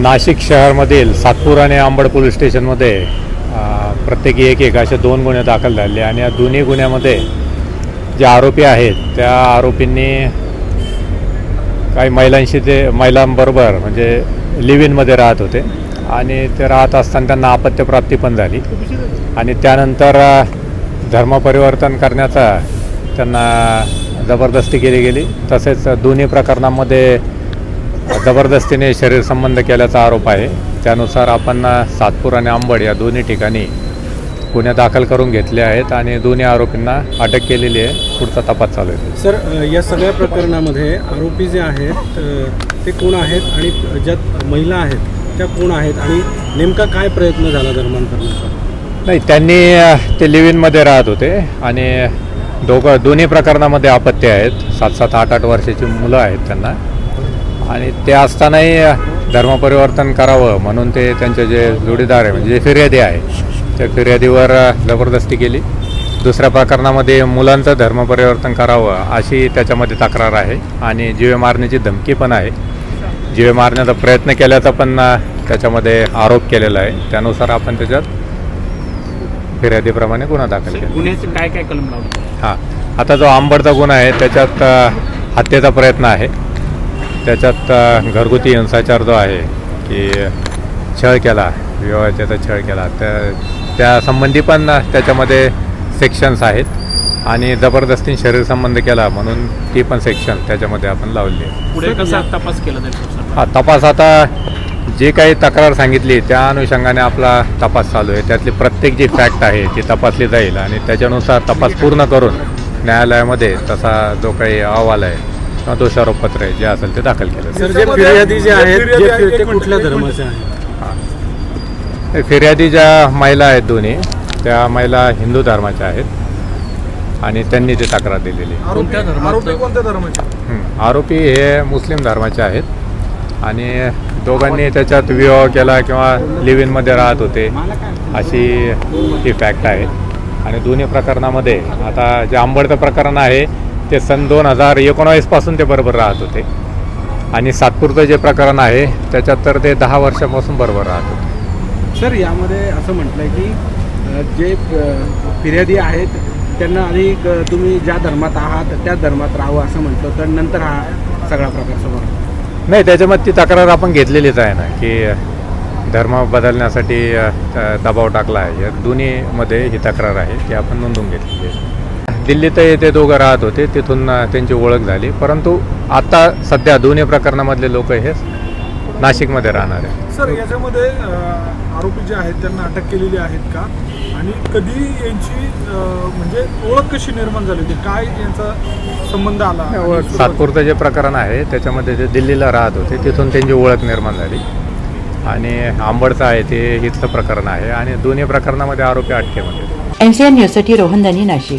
नाशिक शहरामधील सातपूर आणि आंबड पोलीस स्टेशनमध्ये प्रत्येकी एक एक असे दोन गुन्हे दाखल झाले आणि या दोन्ही गुन्ह्यामध्ये जे आरोपी आहेत त्या आरोपींनी काही महिलांशी ते महिलांबरोबर म्हणजे लिव्ह इनमध्ये राहत होते आणि ते राहत असताना त्यांना अपत्यप्राप्ती पण झाली. आणि त्यानंतर धर्मपरिवर्तन करण्याचा त्यांना जबरदस्ती केली गेली. तसेच दोन्ही प्रकरणामध्ये जबरदस्तीने शरीर संबंध केल्याचा आरोप आहे. त्यानुसार आपण सातपूर आणि अंबड या दोन्ही ठिकाणी गुन्हे दाखल करून घेतले आहेत आणि दोन्ही आरोपींना अटक केलेली आहे. पुढचा तपास चालू आहे. सर या सगळ्या प्रकरणामध्ये आरोपी जे आहेत ते कोण आहेत आणि ज्यात महिला आहेत त्या कोण आहेत आणि नेमका काय प्रयत्न झाला धर्मांतरणाचा नाही त्यांनी ते लिव्ह इनमध्ये राहत होते आणि दोघं दोन्ही प्रकरणामध्ये अपत्य आहेत. सात सात आठ आठ वर्षाची मुलं आहेत त्यांना. आणि ते असतानाही धर्मपरिवर्तन करावं म्हणून ते त्यांचे जे जोडीदार आहे म्हणजे जे फिर्यादी आहे त्या फिर्यादीवर जबरदस्ती केली. दुसऱ्या प्रकरणामध्ये मुलांचं धर्मपरिवर्तन करावं अशी त्याच्यामध्ये तक्रार आहे आणि जीवे मारण्याची धमकी पण आहे. जीवे मारण्याचा प्रयत्न केल्याचा पण त्याच्यामध्ये आरोप केलेला आहे. त्यानुसार आपण त्याच्यात फिर्यादीप्रमाणे गुन्हा दाखल केला. काय काय कलम हां. आता जो आंबडचा गुन्हा आहे त्याच्यात हत्येचा प्रयत्न आहे. त्याच्यात घरगुती हिंसाचार जो आहे की छळ केला विवाहाचा छळ केला त्या त्या संबंधी पण त्याच्यामध्ये सेक्शन्स आहेत. आणि जबरदस्तीने शरीर संबंध केला म्हणून ती पण सेक्शन त्याच्यामध्ये आपण लावली आहे. पुढे कसा तपास केला हा तपास आता जे काही तक्रार सांगितली त्या अनुषंगाने आपला तपास चालू आहे. त्यातली प्रत्येक जी फॅक्ट आहे ती तपासली जाईल. आणि त्याच्यानुसार तपास पूर्ण करून न्यायालयामध्ये तसा जो काही अहवाल आहे किंवा दोषारोपपत्र आहे जे असेल ते दाखल केलं सर जे फिर्यादी जे आहेत जे फिर- ते कुठल्या. धर्माचे आहेत हे फिर्यादी ज्या महिला आहेत दोन्ही त्या महिला हिंदू धर्माच्या आहेत आणि त्यांनी ती तक्रार दिलेली आहे. आरोपी कोणत्या धर्माचं? आरोपी कोणत्या धर्माचे हं. आरोपी हे मुस्लिम धर्माचे आहेत आणि दोघांनी त्याच्यात विवाह केला किंवा लिव्ह इनमध्ये राहत होते अशी ही फॅक्ट आहे आणि दोन्ही प्रकरणामध्ये आता जे आंबडचं प्रकरण आहे ते सन दोन हजार एकोणावीसपासून ते बरोबर राहत होते. आणि सातपूरचं जे प्रकरण आहे त्याच्यात तर ते दहा वर्षापासून बरोबर राहत होते. सर यामध्ये असं म्हटलंय की जे फिर्यादी आहेत त्यांना आधी अ, तुम्ही ज्या धर्मात आहात त्या धर्मात राहावं असं म्हटलं तर नंतर हा सगळा प्रकार समोर. नाही त्याच्यामध्ये ती तक्रार आपण घेतलेलीच आहे ना की धर्म बदलण्यासाठी दबाव टाकला आहे. या दोन्हीमध्ये ही तक्रार आहे ती आपण नोंदवून घेतलेली आहे. दिल्लीत ते दोघं राहत होते तिथून त्यांची ओळख झाली. परंतु आता सध्या दोन्ही प्रकरणामधले लोक हे नाशिकमध्ये राहणार आहे सर याच्यामध्ये आरोपी जे आहेत त्यांना अटक केलेली आहेत का? आणि कधी यांची म्हणजे ओळख कशी निर्माण झाली होती? काय यांचा संबंध आला? सातपूरचं जे प्रकरण आहे त्याच्यामध्ये ते दिल्लीला राहत होते तिथून त्यांची ओळख निर्माण झाली. आणि आंबडचं आहे ते इथलं प्रकरण आहे. आणि दोन्ही प्रकरणामध्ये आरोपी अटकेमध्ये. एम सी एन न्यूजसाठी रोहन दानी नाशिक.